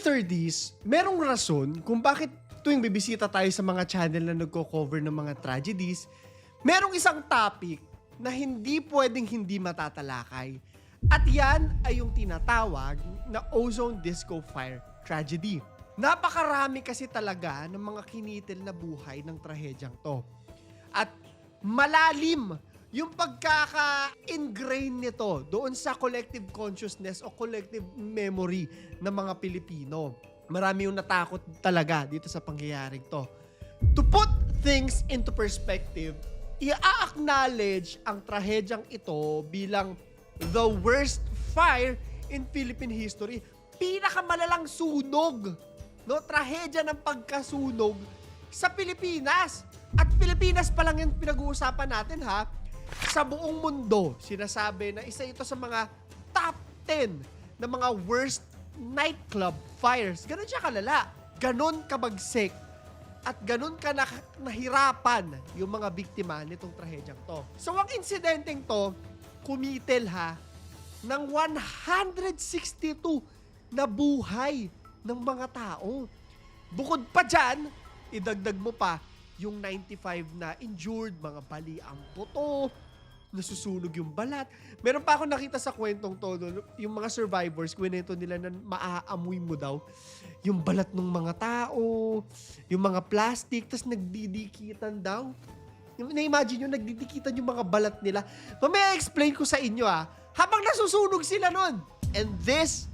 nyo 30s, merong rason kung bakit tuwing bibisita tayo sa mga channel na nagko-cover ng mga tragedies, merong isang topic na hindi pwedeng hindi matatalakay. At yan ay yung tinatawag na ozone disco fire tragedy. Napakarami kasi talaga ng mga kinitil na buhay ng trahedyang to. At malalim yung pagkaka-ingrain nito doon sa collective consciousness o collective memory ng mga Pilipino. Marami yung natakot talaga dito sa pangyayaring to. To put things into perspective, i-acknowledge ang trahedyang ito bilang the worst fire in Philippine history. Pinakamalalang sunog, no? Trahedya ng pagkasunog sa Pilipinas. At Pilipinas pa lang yung pinag-uusapan natin ha. Sa buong mundo, sinasabi na isa ito sa mga top 10 na mga worst nightclub fires. Ganon siya kalala. Ganon kabagsik at ganun ka na, nahirapan yung mga biktima nitong trahedyang to. So ang insidenteng to, kumitil ha, ng 162 na buhay ng mga tao. Bukod pa dyan, idagdag mo pa yung 95 na injured, mga bali ang buto, nasusunog yung balat. Meron pa ako nakita sa kwentong to, yung mga survivors, kwento nila na maaamoy mo daw yung balat ng mga tao, yung mga plastic, tas nagdidikitan daw. Na-imagine nyo, nagdidikitan yung mga balat nila. Mamaya explain ko sa inyo ah, habang nasusunog sila nun. And this,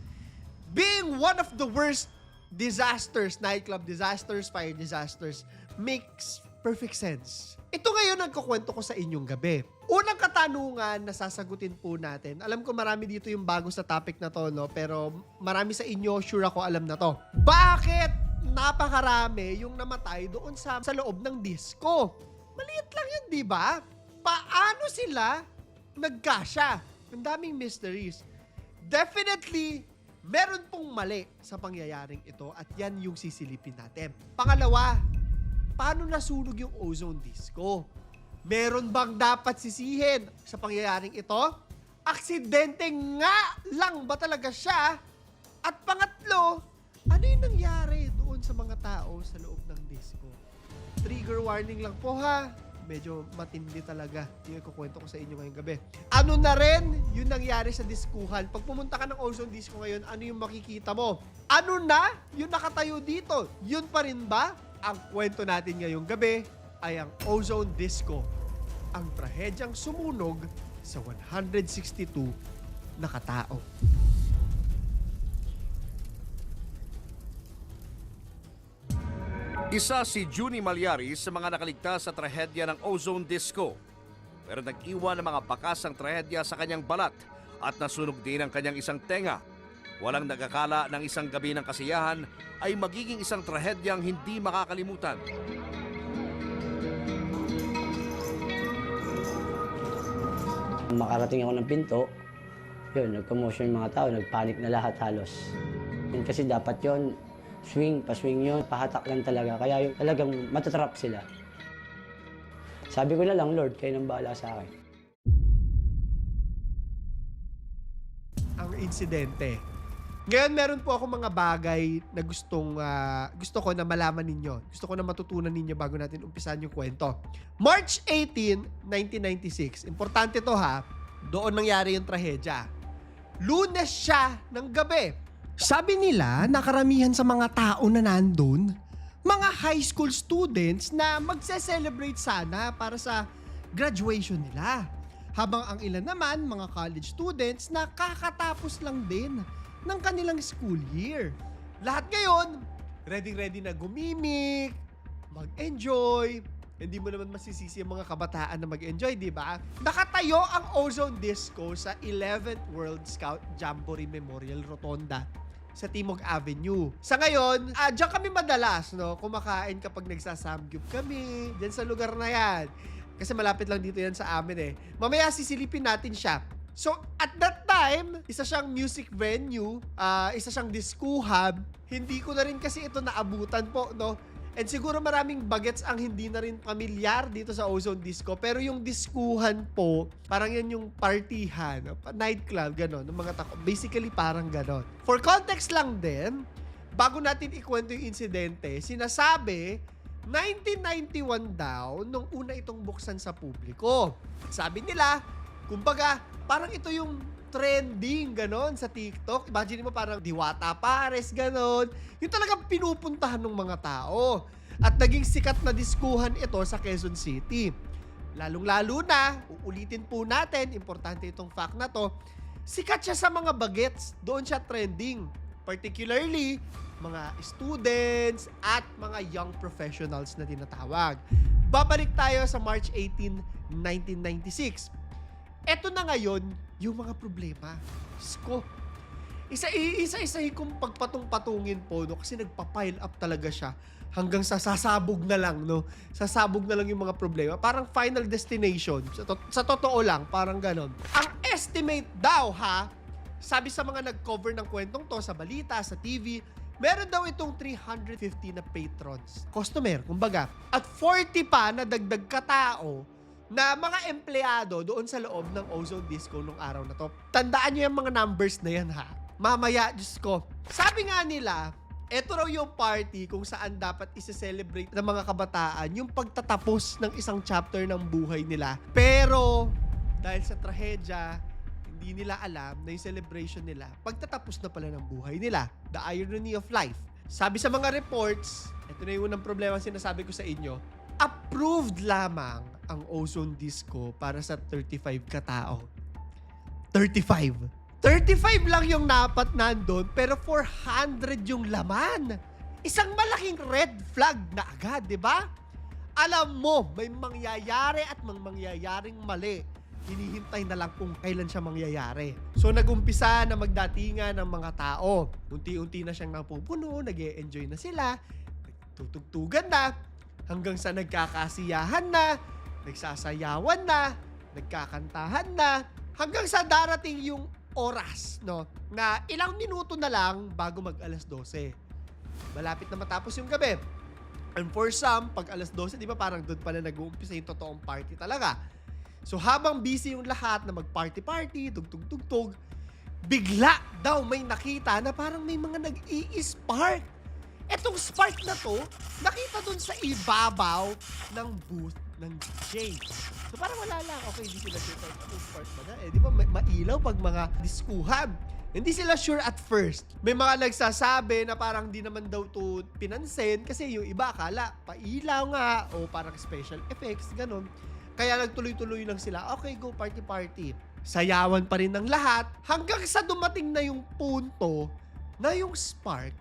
being one of the worst disasters, nightclub disasters, fire disasters, makes perfect sense. Ito ngayon ang kukwento ko sa inyong gabi. Unang katanungan na sasagutin po natin. Alam ko marami dito yung bago sa topic na to, no? Pero marami sa inyo, sure ako alam na to. Bakit napakarami yung namatay doon sa, sa loob ng disco? Maliit lang yun, di ba? Paano sila nagkasya? Ang daming mysteries. Definitely, meron pong mali sa pangyayaring ito at yan yung sisilipin natin. Pangalawa, paano nasunog yung ozone disco? Meron bang dapat sisihin sa pangyayaring ito? Aksidente nga lang ba talaga siya? At pangatlo, ano yung nangyari doon sa mga tao sa loob ng disco? Trigger warning lang po ha. Medyo matindi talaga yung ikukwento ko sa inyo ngayong gabi. Ano na rin yung nangyari sa diskuhan? Pag pumunta ka ng Ozone Disco ngayon, ano yung makikita mo? Ano na yung nakatayo dito? Yun pa rin ba? Ang kwento natin ngayong gabi ay ang Ozone Disco. Ang trahedyang sumunog sa 162 na katao. Isa si Junie Malyari sa mga nakaligtas sa trahedya ng ozone disco. Pero nag-iwan ng mga bakas ang trahedya sa kanyang balat at nasunog din ang kanyang isang tenga. Walang nagakala ng isang gabi ng kasiyahan ay magiging isang trahedyang hindi makakalimutan. Makarating ako ng pinto, yun, nag-commotion yung mga tao, nagpanik na lahat halos. Yun kasi dapat yon swing, pa-swing yun, pahatak lang talaga. Kaya yung talagang matatrap sila. Sabi ko na lang, Lord, kayo nang bahala sa akin. ang insidente. Ngayon meron po ako mga bagay na gustong ah, gusto ko na malaman ninyo. Gusto ko na matutunan ninyo bago natin umpisan yung kwento. March 18, 1996. Importante to ha. Doon nangyari yung trahedya. Lunes siya ng gabi. Sabi nila, nakaramihan sa mga tao na nandun, mga high school students na magse-celebrate sana para sa graduation nila. Habang ang ilan naman, mga college students na kakatapos lang din ng kanilang school year. Lahat ngayon, ready-ready na gumimik, mag-enjoy. Hindi mo naman masisisi ang mga kabataan na mag-enjoy, di ba? Nakatayo ang Ozone Disco sa 11th World Scout Jamboree Memorial Rotonda sa Timog Avenue. Sa ngayon, ah, diyan kami madalas, no? Kumakain kapag nagsasamgyup kami, diyan sa lugar na yan. Kasi malapit lang dito yan sa amin eh. Mamaya sisilipin natin siya. So, at that time, isa siyang music venue, ah, isa siyang disco hub. Hindi ko na rin kasi ito naabutan po, no? And siguro maraming bagets ang hindi na rin pamilyar dito sa Ozone Disco. Pero yung diskuhan po, parang yan yung partihan, nightclub, gano'n, ng mga tao. Basically, parang gano'n. For context lang din, bago natin ikwento yung insidente, sinasabi 1991 daw nung una itong buksan sa publiko. Sabi nila, kumbaga, parang ito yung trending ganon sa TikTok. Imagine mo parang Diwata Pares ganon. Yung talagang pinupuntahan ng mga tao. At naging sikat na diskuhan ito sa Quezon City. Lalong-lalo na, uulitin po natin, importante itong fact na to, sikat siya sa mga bagets. Doon siya trending. Particularly, mga students at mga young professionals na tinatawag. Babalik tayo sa March 18, 1996. Eto na ngayon, yung mga problema. Diyos ko, isa isa isa kong pagpatong-patungin po no? Kasi nagpa-pile up talaga siya hanggang sa sasabog na lang no? Sasabog na lang yung mga problema. Parang final destination. Sa, to- sa totoo lang parang ganon. Ang estimate daw ha? Sabi sa mga nag-cover ng kwentong to sa balita sa TV meron daw itong 350 na patrons. Customer kumbaga. At 40 pa na dagdag katao na mga empleyado doon sa loob ng Ozone Disco nung araw na to. Tandaan nyo yung mga numbers na yan ha. Mamaya, Diyos ko. Sabi nga nila, eto raw yung party kung saan dapat isi-celebrate ng mga kabataan yung pagtatapos ng isang chapter ng buhay nila. Pero, dahil sa trahedya, hindi nila alam na yung celebration nila, pagtatapos na pala ng buhay nila. The irony of life. Sabi sa mga reports, ito na yung unang problema sinasabi ko sa inyo, approved lamang ang ozone disco para sa 35 katao. 35. 35 lang yung napat nandun, pero 400 yung laman. Isang malaking red flag na agad, di ba? Alam mo, may mangyayari at mang mangyayaring mali. Hinihintay na lang kung kailan siya mangyayari. So nagumpisa na magdatingan ng mga tao. Unti-unti na siyang napupuno, nag enjoy na sila, tutugtugan na, hanggang sa nagkakasiyahan na, nagsasayawan na, nagkakantahan na, hanggang sa darating yung oras, no? Na ilang minuto na lang bago mag alas 12. Malapit na matapos yung gabi. And for some, pag alas 12, di ba parang doon pala nag-uumpisa yung totoong party talaga. So habang busy yung lahat na mag-party-party, tugtog-tugtog, bigla daw may nakita na parang may mga nag-i-spark. Etong spark na to, nakita dun sa ibabaw ng booth ng DJ. So parang wala lang. Okay, hindi sila sure kahit anong spark ba na. Eh, di ba ma- mailaw pag mga diskuhan. Hindi sila sure at first. May mga nagsasabi na parang di naman daw to pinansin kasi yung iba akala pailaw nga o parang special effects, ganun. Kaya nagtuloy-tuloy lang sila, okay, go party-party. Sayawan pa rin ng lahat hanggang sa dumating na yung punto na yung spark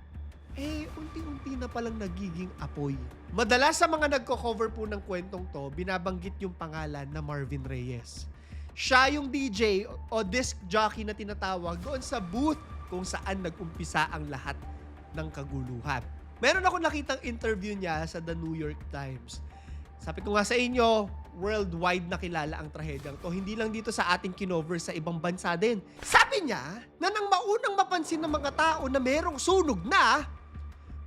eh, unti-unti na palang nagiging apoy. Madalas sa mga nagko-cover po ng kwentong to, binabanggit yung pangalan na Marvin Reyes. Siya yung DJ o disc jockey na tinatawag doon sa booth kung saan nag-umpisa ang lahat ng kaguluhan. Meron ako nakitang interview niya sa The New York Times. Sabi ko nga sa inyo, worldwide na kilala ang trahedyang to. Hindi lang dito sa ating kinover sa ibang bansa din. Sabi niya na nang maunang mapansin ng mga tao na merong sunog na,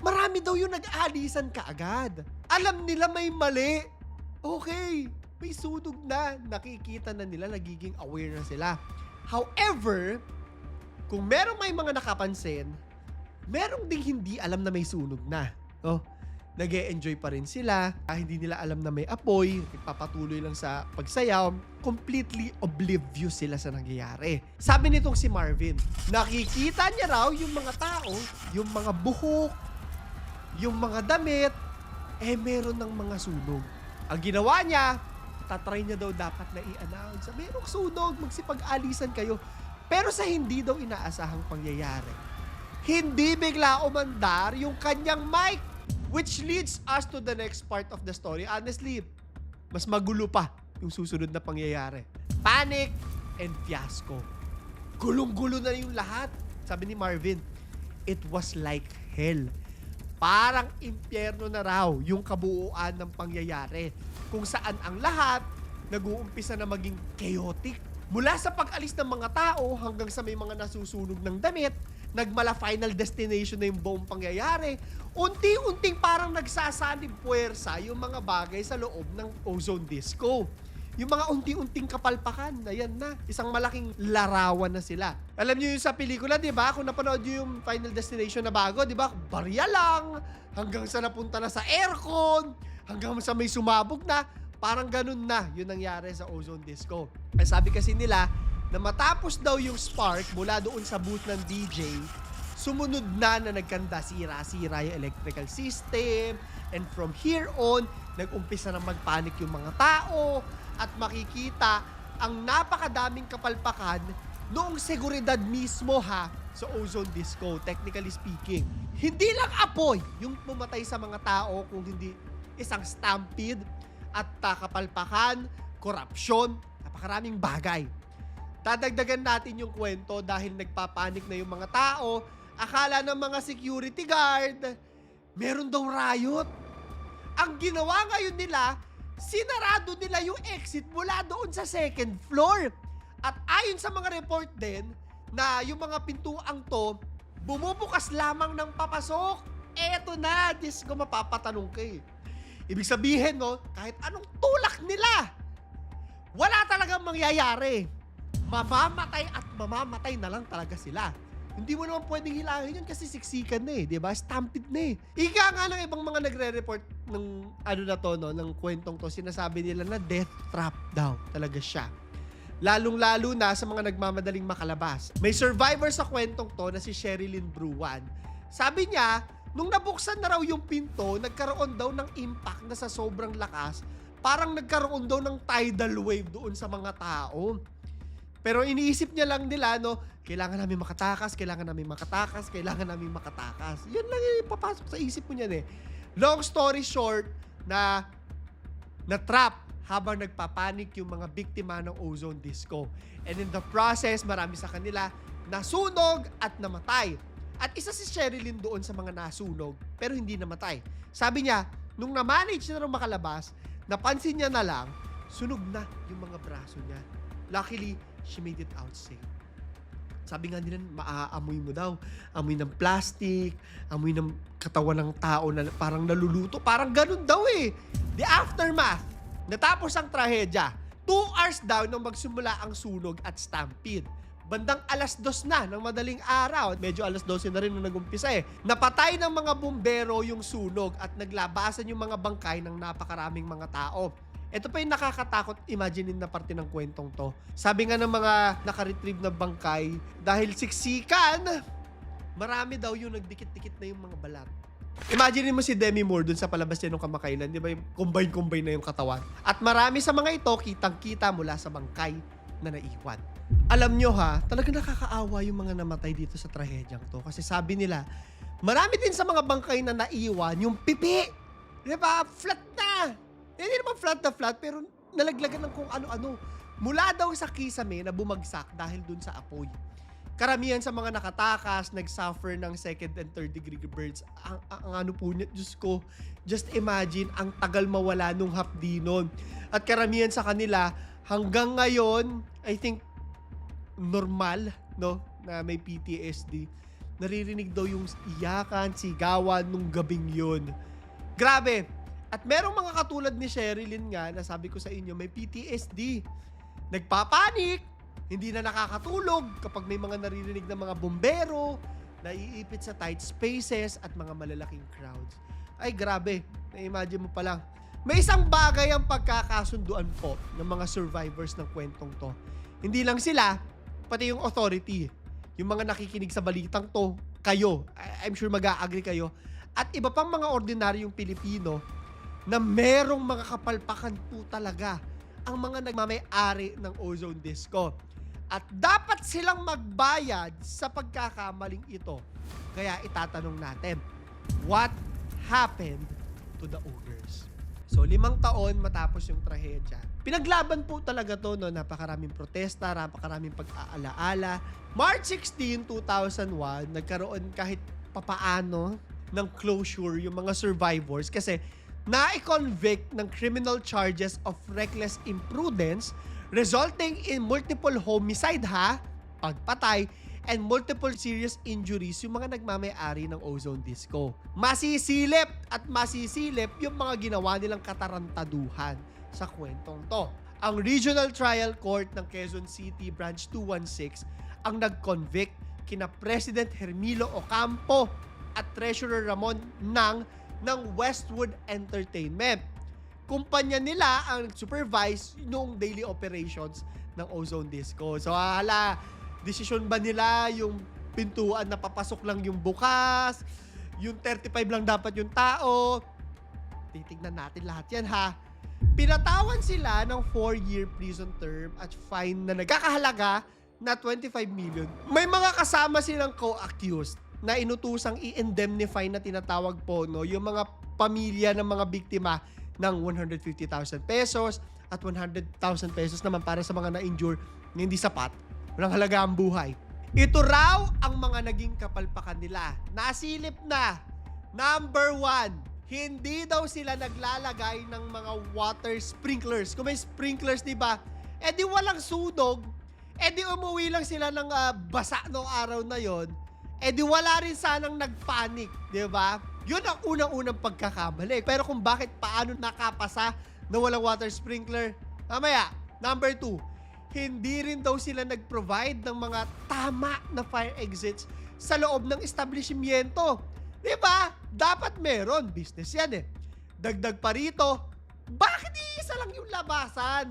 marami daw yung nag-alisan kaagad. Alam nila may mali. Okay, may sunog na. Nakikita na nila, nagiging aware na sila. However, kung merong may mga nakapansin, merong ding hindi alam na may sunog na. No? nag enjoy pa rin sila, ah, hindi nila alam na may apoy, nagpapatuloy lang sa pagsayaw, completely oblivious sila sa nangyayari. Sabi nitong si Marvin, nakikita niya raw yung mga tao, yung mga buhok, yung mga damit, eh meron ng mga sunog. Ang ginawa niya, tatry niya daw dapat na i-announce, merong sunog, magsipag-alisan kayo. Pero sa hindi daw inaasahang pangyayari, hindi bigla umandar yung kanyang mic. Which leads us to the next part of the story. Honestly, mas magulo pa yung susunod na pangyayari. Panic and fiasco. Gulong-gulo na yung lahat. Sabi ni Marvin, it was like hell. Parang impyerno na raw yung kabuuan ng pangyayari. Kung saan ang lahat nag-uumpisa na maging chaotic. Mula sa pag-alis ng mga tao hanggang sa may mga nasusunog ng damit, nagmala final destination na yung buong pangyayari, unti-unting parang nagsasanib puwersa yung mga bagay sa loob ng ozone disco. Yung mga unti-unting kapalpakan, ayan na, isang malaking larawan na sila. Alam niyo yung sa pelikula, di ba? Kung napanood niyo yung Final Destination na bago, di ba? Barya lang, hanggang sa napunta na sa aircon, hanggang sa may sumabog na, parang ganun na yung nangyari sa Ozone Disco. Ay sabi kasi nila, na matapos daw yung spark mula doon sa booth ng DJ, sumunod na na nagkanda sira-sira yung electrical system and from here on nag-umpisa na magpanik yung mga tao at makikita ang napakadaming kapalpakan noong seguridad mismo ha sa Ozone Disco, technically speaking. Hindi lang apoy yung pumatay sa mga tao kung hindi isang stampede at uh, kapalpakan, korupsyon, napakaraming bagay. Dadagdagan natin yung kwento dahil nagpapanik na yung mga tao. Akala ng mga security guard, meron daw riot. Ang ginawa ngayon nila, sinarado nila yung exit mula doon sa second floor. At ayon sa mga report din, na yung mga pintuang to, bumubukas lamang ng papasok. Eto na, Diyos ko, mapapatanong ka eh. Ibig sabihin, no, kahit anong tulak nila, wala talagang mangyayari mamamatay at mamamatay na lang talaga sila. Hindi mo naman pwedeng hilangin yun kasi siksikan na eh, di ba? Stampede na eh. Ika nga ng ibang mga nagre-report ng ano na to, no, ng kwentong to, sinasabi nila na death trap daw talaga siya. Lalong-lalo na sa mga nagmamadaling makalabas. May survivor sa kwentong to na si Sherilyn Bruan. Sabi niya, nung nabuksan na raw yung pinto, nagkaroon daw ng impact na sa sobrang lakas, parang nagkaroon daw ng tidal wave doon sa mga tao. Pero iniisip niya lang nila, no, kailangan namin makatakas, kailangan namin makatakas, kailangan namin makatakas. Yun lang yung papasok sa isip mo niyan eh. Long story short, na na-trap habang nagpapanik yung mga biktima ng ozone disco. And in the process, marami sa kanila nasunog at namatay. At isa si Sherilyn doon sa mga nasunog, pero hindi namatay. Sabi niya, nung na-manage na rin makalabas, napansin niya na lang, sunog na yung mga braso niya. Luckily, she made it out safe. Sabi nga nila, maaamoy mo daw. Amoy ng plastic, amoy ng katawan ng tao na parang naluluto. Parang ganun daw eh. The aftermath, natapos ang trahedya. Two hours daw nang magsimula ang sunog at stampede. Bandang alas dos na ng madaling araw. Medyo alas 12 na rin nung nag-umpisa eh. Napatay ng mga bumbero yung sunog at naglabasan yung mga bangkay ng napakaraming mga tao. Ito pa yung nakakatakot imaginein na parte ng kwentong to. Sabi nga ng mga nakaretrieve na bangkay, dahil siksikan, marami daw yung nagdikit-dikit na yung mga balat. Imagine mo si Demi Moore dun sa palabas niya nung kamakailan, di ba yung combine-combine na yung katawan. At marami sa mga ito, kitang-kita mula sa bangkay na naiwan. Alam nyo ha, talaga nakakaawa yung mga namatay dito sa trahedyang to. Kasi sabi nila, marami din sa mga bangkay na naiwan yung pipi. Di ba? Flat na. Hindi naman flat na flat, pero nalaglagan ng kung ano-ano. Mula daw sa kisame na bumagsak dahil dun sa apoy. Karamihan sa mga nakatakas, nag-suffer ng second and third degree burns. Ang, ang, ang ano po niya, Diyos ko, just imagine, ang tagal mawala nung hapdi nun. At karamihan sa kanila, hanggang ngayon, I think, normal, no, na may PTSD. Naririnig daw yung iyakan, sigawan nung gabing yun. Grabe! At merong mga katulad ni Sherilyn nga na sabi ko sa inyo, may PTSD. Nagpapanik, hindi na nakakatulog kapag may mga naririnig na mga bombero, naiipit sa tight spaces at mga malalaking crowds. Ay grabe, na-imagine mo pa lang. May isang bagay ang pagkakasunduan po ng mga survivors ng kwentong to. Hindi lang sila, pati yung authority. Yung mga nakikinig sa balitang to, kayo, I'm sure mag-agree kayo, at iba pang mga ordinaryong Pilipino na merong mga kapalpakan po talaga ang mga nagmamay-ari ng ozone disco. At dapat silang magbayad sa pagkakamaling ito. Kaya itatanong natin, what happened to the ogres? So, limang taon matapos yung trahedya. Pinaglaban po talaga to, no? Napakaraming protesta, napakaraming pag-aalaala. March 16, 2001, nagkaroon kahit papaano ng closure yung mga survivors kasi na-convict ng criminal charges of reckless imprudence resulting in multiple homicide ha, pagpatay, and multiple serious injuries yung mga nagmamay-ari ng ozone disco. Masisilip at masisilip yung mga ginawa nilang katarantaduhan sa kwentong to. ang Regional Trial Court ng Quezon City Branch 216 ang nag-convict kina President Hermilo Ocampo at Treasurer Ramon Nang ng Westwood Entertainment. Kumpanya nila ang supervise noong daily operations ng Ozone Disco. So hala, desisyon ba nila yung pintuan na papasok lang yung bukas, yung 35 lang dapat yung tao. Titignan natin lahat yan ha. Pinatawan sila ng 4-year prison term at fine na nagkakahalaga na 25 million. May mga kasama silang co-accused na inutusang i-indemnify na tinatawag po no, yung mga pamilya ng mga biktima ng 150,000 pesos at 100,000 pesos naman para sa mga na-injure na hindi sapat. Walang halaga ang buhay. Ito raw ang mga naging kapalpakan nila. Nasilip na. Number one, hindi daw sila naglalagay ng mga water sprinklers. Kung may sprinklers, di ba? Eh di walang sunog. Eh di umuwi lang sila ng ah, basa noong araw na yon. Eh di wala rin sanang nagpanik, di ba? Yun ang unang-unang pagkakamali. Pero kung bakit paano nakapasa na walang water sprinkler, mamaya, number two, hindi rin daw sila nag-provide ng mga tama na fire exits sa loob ng establishmento. Di ba? Dapat meron. Business yan eh. Dagdag pa rito, bakit iisa lang yung labasan?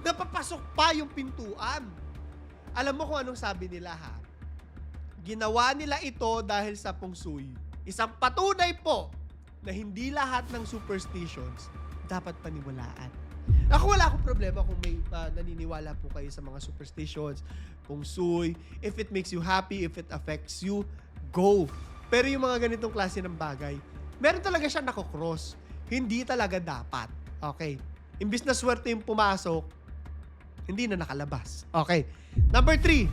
Napapasok pa yung pintuan. Alam mo kung anong sabi nila ha? Ginawa nila ito dahil sa feng shui. Isang patunay po na hindi lahat ng superstitions dapat paniwalaan. Ako wala akong problema kung may uh, naniniwala po kayo sa mga superstitions, feng shui, if it makes you happy, if it affects you, go. Pero yung mga ganitong klase ng bagay, meron talaga siya nakokross. Hindi talaga dapat. Okay. Imbis na swerte yung pumasok, hindi na nakalabas. Okay. Number three,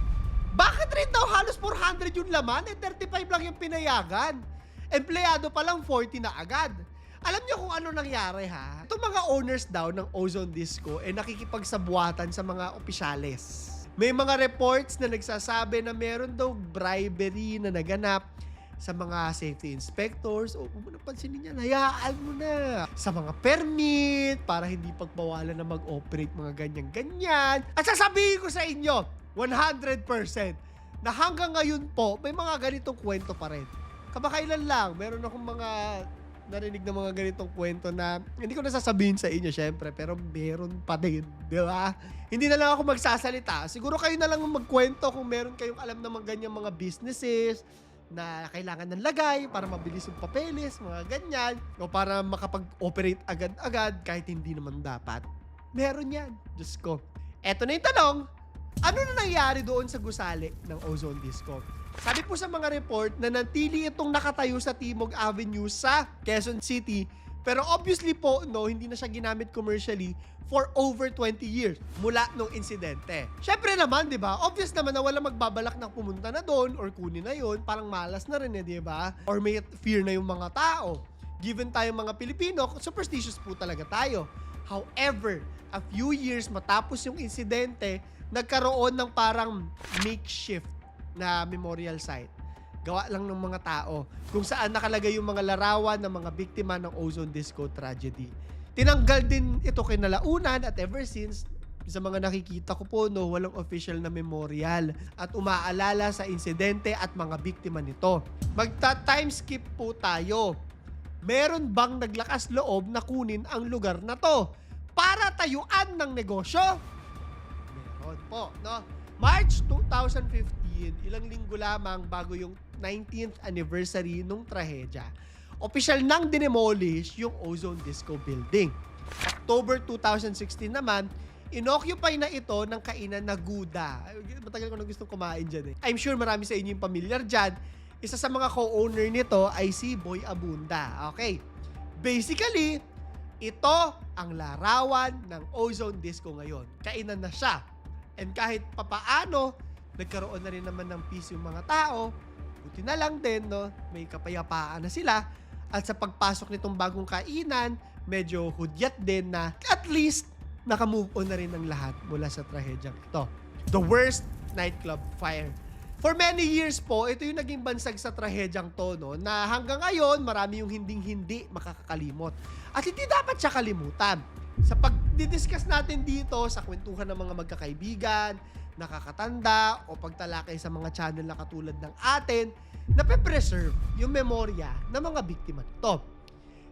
bakit rin daw halos 400 yung laman? Eh, 35 lang yung pinayagan. Empleyado pa lang 40 na agad. Alam niyo kung ano nangyari ha? Itong mga owners daw ng Ozone Disco eh nakikipagsabuatan sa mga opisyales. May mga reports na nagsasabi na meron daw bribery na naganap sa mga safety inspectors. O, kung mo niya, hayaan mo na. Sa mga permit, para hindi pagbawalan na mag-operate mga ganyan-ganyan. At sasabihin ko sa inyo, 100% na hanggang ngayon po, may mga ganitong kwento pa rin. Kamakailan lang, meron akong mga narinig na mga ganitong kwento na hindi ko nasasabihin sa inyo syempre pero meron pa din, di ba? Hindi na lang ako magsasalita. Siguro kayo na lang ang magkwento kung meron kayong alam na mga ganyang mga businesses na kailangan ng lagay para mabilis yung papeles, mga ganyan. O para makapag-operate agad-agad kahit hindi naman dapat. Meron yan. Diyos ko. Eto na yung tanong, ano na nangyari doon sa gusali ng Ozone Disco? Sabi po sa mga report na nantili itong nakatayo sa Timog Avenue sa Quezon City pero obviously po, no, hindi na siya ginamit commercially for over 20 years mula nung insidente. Syempre naman, di ba? Obvious naman na wala magbabalak na pumunta na doon or kunin na yon Parang malas na rin eh, di ba? Or may fear na yung mga tao. Given tayong mga Pilipino, superstitious po talaga tayo. However, a few years matapos yung insidente, nagkaroon ng parang makeshift na memorial site. Gawa lang ng mga tao kung saan nakalagay yung mga larawan ng mga biktima ng Ozone Disco tragedy. Tinanggal din ito kinalaunan at ever since sa mga nakikita ko po no, walang official na memorial at umaalala sa insidente at mga biktima nito. Magta-time skip po tayo. Meron bang naglakas loob na kunin ang lugar na to para tayuan ng negosyo? Meron po, no? March 2015, ilang linggo lamang bago yung 19th anniversary nung trahedya, opisyal nang dinemolish yung Ozone Disco Building. October 2016 naman, inoccupy na ito ng kainan na Guda. Matagal ko na gustong kumain dyan eh. I'm sure marami sa inyo yung familiar dyan. Isa sa mga co-owner nito ay si Boy Abunda. Okay. Basically, ito ang larawan ng Ozone Disco ngayon. Kainan na siya. And kahit papaano, nagkaroon na rin naman ng peace yung mga tao. Buti na lang din, no? May kapayapaan na sila. At sa pagpasok nitong bagong kainan, medyo hudyat din na at least nakamove on na rin ang lahat mula sa trahedyang ito. The worst nightclub fire. For many years po, ito yung naging bansag sa trahedyang to, no? Na hanggang ngayon, marami yung hinding-hindi makakakalimot. At hindi dapat siya kalimutan. Sa pag didiscuss natin dito sa kwentuhan ng mga magkakaibigan, nakakatanda, o pagtalakay sa mga channel na katulad ng atin, na preserve yung memorya ng mga biktima nito.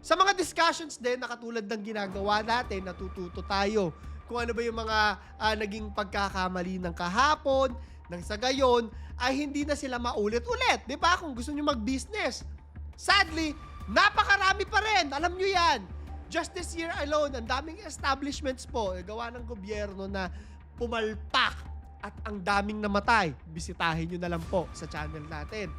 Sa mga discussions din na katulad ng ginagawa natin, natututo tayo kung ano ba yung mga ah, naging pagkakamali ng kahapon, nang sa gayon, ay hindi na sila maulit-ulit. Di ba? Kung gusto nyo mag-business. Sadly, napakarami pa rin. Alam nyo yan. Just this year alone, ang daming establishments po, eh, gawa ng gobyerno na pumalpak at ang daming namatay. Bisitahin nyo na lang po sa channel natin.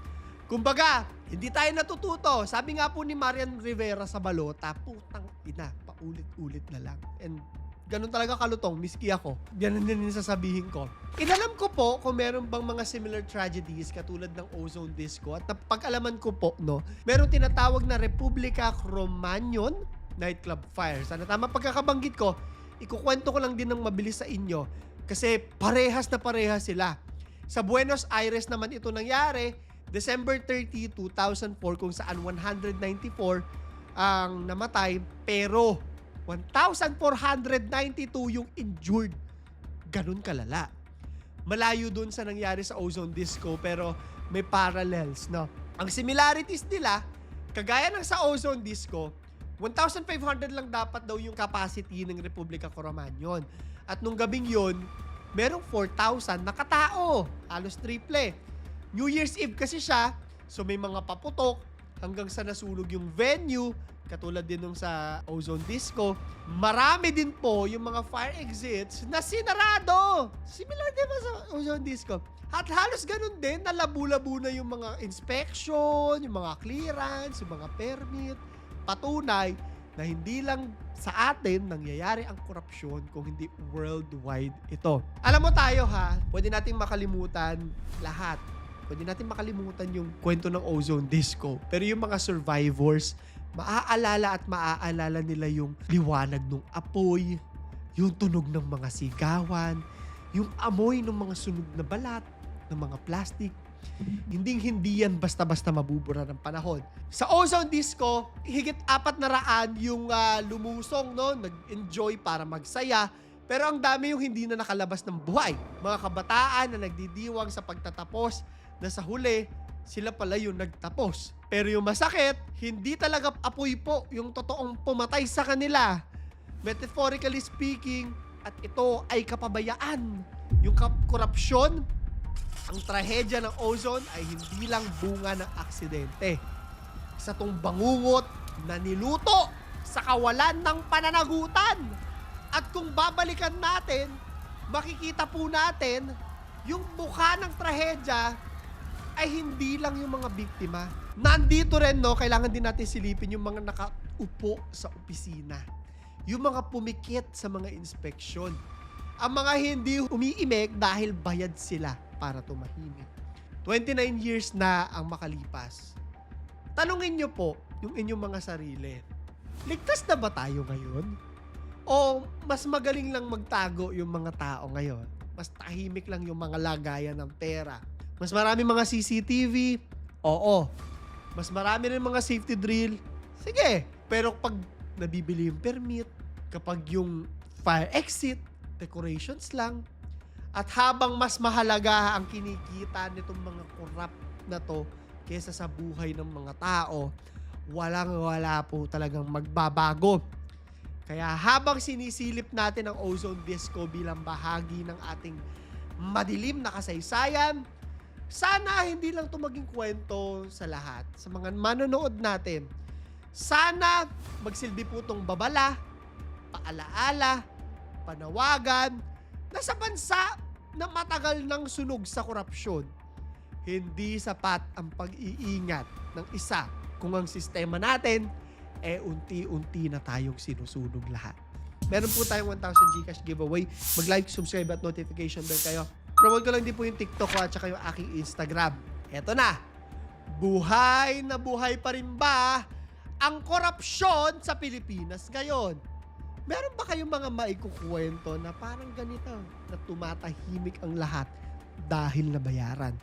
Kumbaga, hindi tayo natututo. Sabi nga po ni Marian Rivera sa balota, putang ina, paulit-ulit na lang. And ganun talaga kalutong, miski ako. Ganun din yung sasabihin ko. Inalam ko po kung meron bang mga similar tragedies katulad ng ozone disco at napag-alaman ko po, no, meron tinatawag na Republica Cromagnon nightclub fire. Sana tama pagkakabanggit ko, ikukwento ko lang din ng mabilis sa inyo kasi parehas na parehas sila. Sa Buenos Aires naman ito nangyari, December 30, 2004 kung saan 194 ang namatay pero 1,492 yung injured. Ganun kalala. Malayo dun sa nangyari sa ozone disco pero may parallels, no? Ang similarities nila, kagaya ng sa ozone disco, 1,500 lang dapat daw yung capacity ng Republika Cromagnon. At nung gabing yon, merong 4,000 na katao. Halos triple. New Year's Eve kasi siya, so may mga paputok hanggang sa nasunog yung venue, katulad din nung sa Ozone Disco. Marami din po yung mga fire exits na sinarado. Similar din ba sa Ozone Disco? At halos ganun din, nalabu-labu na yung mga inspection, yung mga clearance, yung mga permit. Patunay na hindi lang sa atin nangyayari ang korupsyon kung hindi worldwide ito. Alam mo tayo ha, pwede nating makalimutan lahat. Pwede natin makalimutan yung kwento ng ozone disco. Pero yung mga survivors, maaalala at maaalala nila yung liwanag ng apoy, yung tunog ng mga sigawan, yung amoy ng mga sunog na balat, ng mga plastic. Hindi hindi yan basta-basta mabubura ng panahon. Sa ozone disco, higit apat na raan yung ah, lumusong, no? nag-enjoy para magsaya. Pero ang dami yung hindi na nakalabas ng buhay. Mga kabataan na nagdidiwang sa pagtatapos na sa huli, sila pala yung nagtapos. Pero yung masakit, hindi talaga apoy po yung totoong pumatay sa kanila. Metaphorically speaking, at ito ay kapabayaan. Yung kap- korupsyon, ang trahedya ng ozone ay hindi lang bunga ng aksidente. Sa tong bangungot na niluto sa kawalan ng pananagutan. At kung babalikan natin, makikita po natin yung mukha ng trahedya ay hindi lang yung mga biktima. Nandito rin, no, kailangan din natin silipin yung mga nakaupo sa opisina. Yung mga pumikit sa mga inspeksyon. Ang mga hindi umiimik dahil bayad sila para tumahimik. 29 years na ang makalipas. Tanungin nyo po yung inyong mga sarili. Ligtas na ba tayo ngayon? O mas magaling lang magtago yung mga tao ngayon? Mas tahimik lang yung mga lagayan ng pera? Mas marami mga CCTV? Oo. Mas marami rin mga safety drill? Sige. Pero pag nabibili yung permit, kapag yung fire exit, decorations lang, at habang mas mahalaga ang kinikita nitong mga corrupt na to kesa sa buhay ng mga tao, walang wala po talagang magbabago. Kaya habang sinisilip natin ang ozone disco bilang bahagi ng ating madilim na kasaysayan, sana hindi lang ito maging kwento sa lahat, sa mga manonood natin. Sana magsilbi po itong babala, paalaala, panawagan, na sa bansa na matagal nang sunog sa korupsyon, hindi sapat ang pag-iingat ng isa kung ang sistema natin eh unti-unti na tayong sinusunog lahat. Meron po tayong 1,000 Gcash giveaway. Mag-like, subscribe at notification bell kayo. Promote ko lang din po yung TikTok ko at saka yung aking Instagram. Eto na. Buhay na buhay pa rin ba ang korupsyon sa Pilipinas ngayon? Meron ba kayong mga maikukwento na parang ganito na tumatahimik ang lahat dahil nabayaran?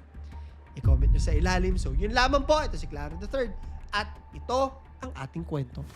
I-comment nyo sa ilalim. So, yun lamang po. Ito si Claro the Third. At ito ang ating kwento.